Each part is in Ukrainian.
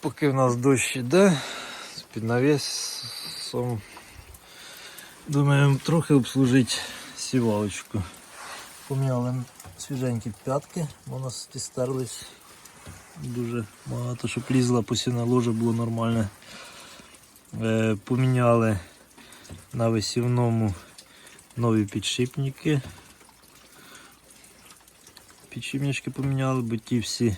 Поки в нас дощ іде, під навісом думаємо трохи обслужити сівалочку. Поміняли свіженькі п'ятки, бо у нас стерлись дуже багато, щоб лізла посівна ложа було нормальне. Поміняли на висівному нові підшипники. Підшипнички поміняли, бо ті всі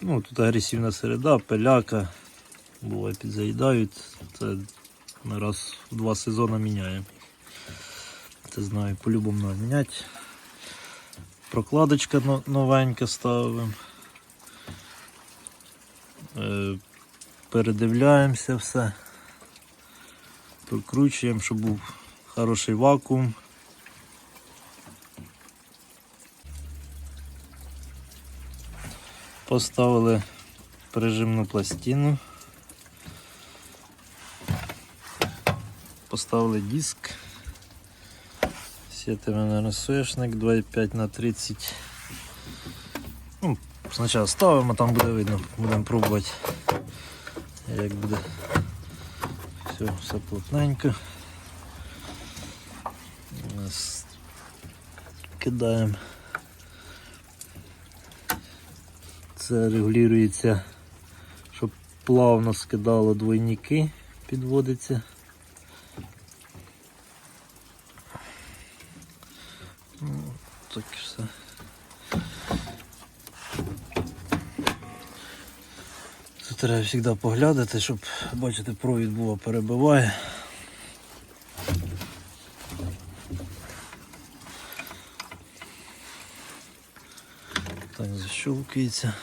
Ну, тут агресивна середа, пиляка, буває підзаїдають. Це ми раз в два сезони міняємо. Це знаю, по-любому треба міняти. Прокладочка новенька ставимо. Е, Передивляємося все. Прокручуємо, щоб був хороший вакуум. Поставили прижимну пластину. Поставили диск. Сітимо на соняшник 2,5 на 30. Ну, спочатку ставимо, там буде видно, будемо пробувати, як буде. Все, все плотненько. Кидаємо. Це регулюється, щоб плавно скидало двойники, підводиться. Ну, Так і все. Тут треба завжди поглядати, щоб бачити, провід було перебиває. Так, защелкується.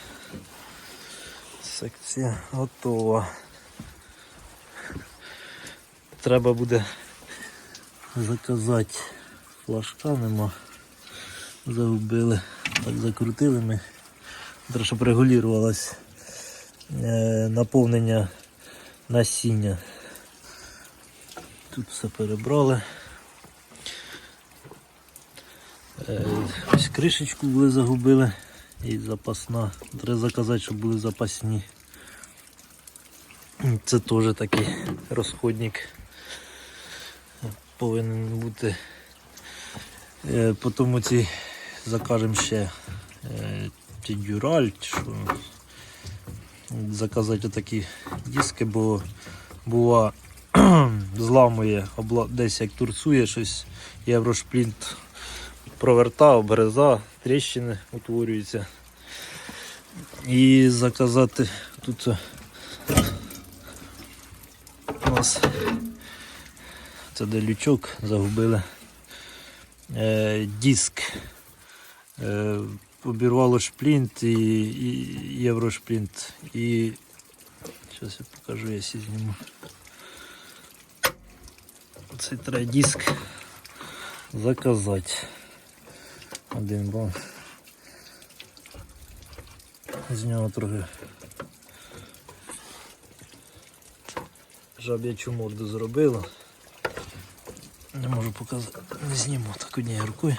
Секція готова. Треба буде заказати флажка, нема. Загубили. Так закрутили ми. Треба, щоб регулювалось е, наповнення насіння. Тут все перебрали. Е, ось кришечку були загубили і запасна. Треба заказати, щоб були запасні. Це теж такий розходник повинен бути. Е, Потім ці закажемо ще е, ті дюраль, що заказати такі диски, бо бува зламує, десь як турцує щось, єврошплінт проверта, обреза, тріщини утворюються. І заказати тут у нас це де лючок загубили. Е, диск. Е, обірвало шплінт і, і єврошплінт. І зараз я покажу, я зніму. Цей треба диск заказати. Один бо з нього трохи жаб'ячу морду зробила. Не можу показати, не зніму так однією рукою.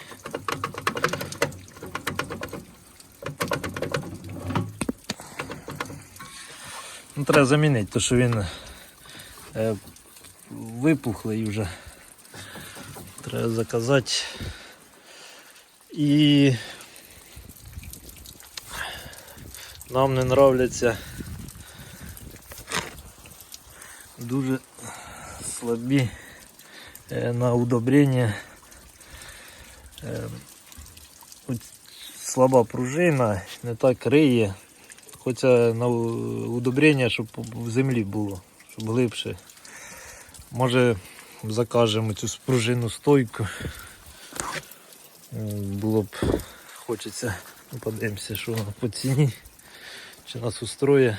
Ну, треба замінити, тому що він е, випухлий вже. Треба заказати. І нам не нравляться дуже слабі е, на удобрення. Е, Слаба пружина, не так риє. Хоча на удобрення, щоб в землі було, щоб глибше. Може закажемо цю пружину стойку. Було б хочеться, ну, подивимося, що воно по ціні, чи нас устроє.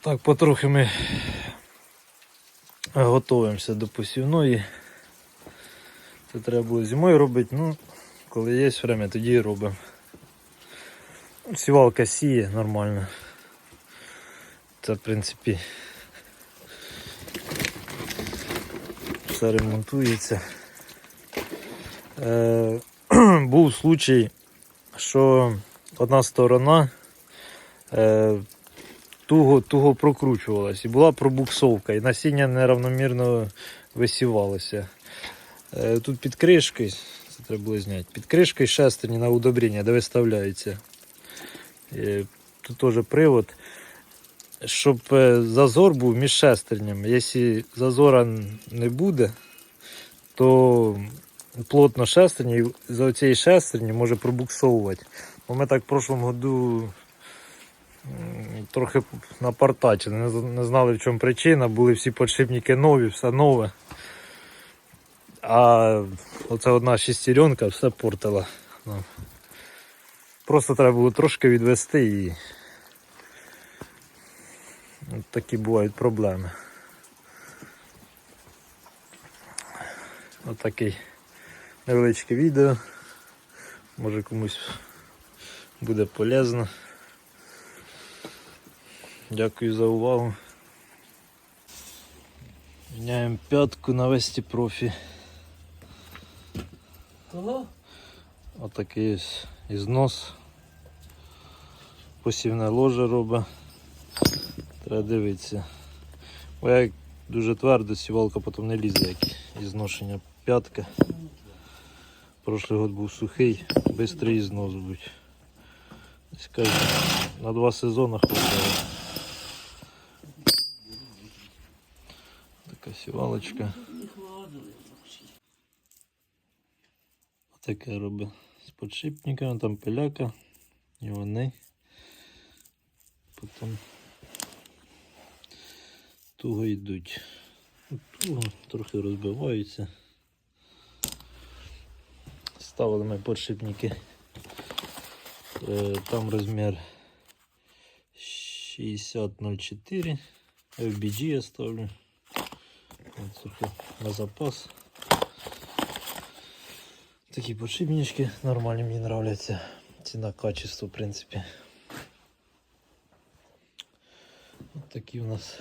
Так, потрохи ми готуємося до посівної. Це треба було зимою робити, ну, коли є время, тоді і робимо. Сівалка сіє нормально. Це в принципі все ремонтується. Е, був случай, що одна сторона е, туго, туго прокручувалась. І була пробуксовка, і насіння неравномірно висівалося. Е, тут під кришкою, це треба було зняти, під кришкою шестерні на удобрення, де виставляються. Е, тут теж привод. Щоб е, зазор був між шестернями. Якщо зазора не буде, то плотно шестерні, і за цієї шестерні може пробуксовувати. Бо ми так в прошлому году трохи напартачили, не, знали в чому причина, були всі подшипники нові, все нове. А оця одна шестеренка все портила. нам. Просто треба було трошки відвести і от такі бувають проблеми. Отакий невеличке відео. Може комусь буде полезно. Дякую за увагу. Міняємо п'ятку на весті профі. Отакий ось ізнос. Посівне ложе робить. Треба дивитися. Бо як дуже твердо, сівалка потім не лізе, як із зношення п'ятка. Прошлий год був сухий, швидкий знос будь. Десь кажу, на два сезони хватає. Така сівалочка. Таке робить з подшипниками, там пиляка і вони. Потім туго йдуть. Ну, Туго трохи розбиваються. Ставили ми подшипники. Е, Там розмір 6004. FBG я ставлю. На запас. Такі подшипнички нормальні мені нравляться. Ціна качество, в принципі. От такі у нас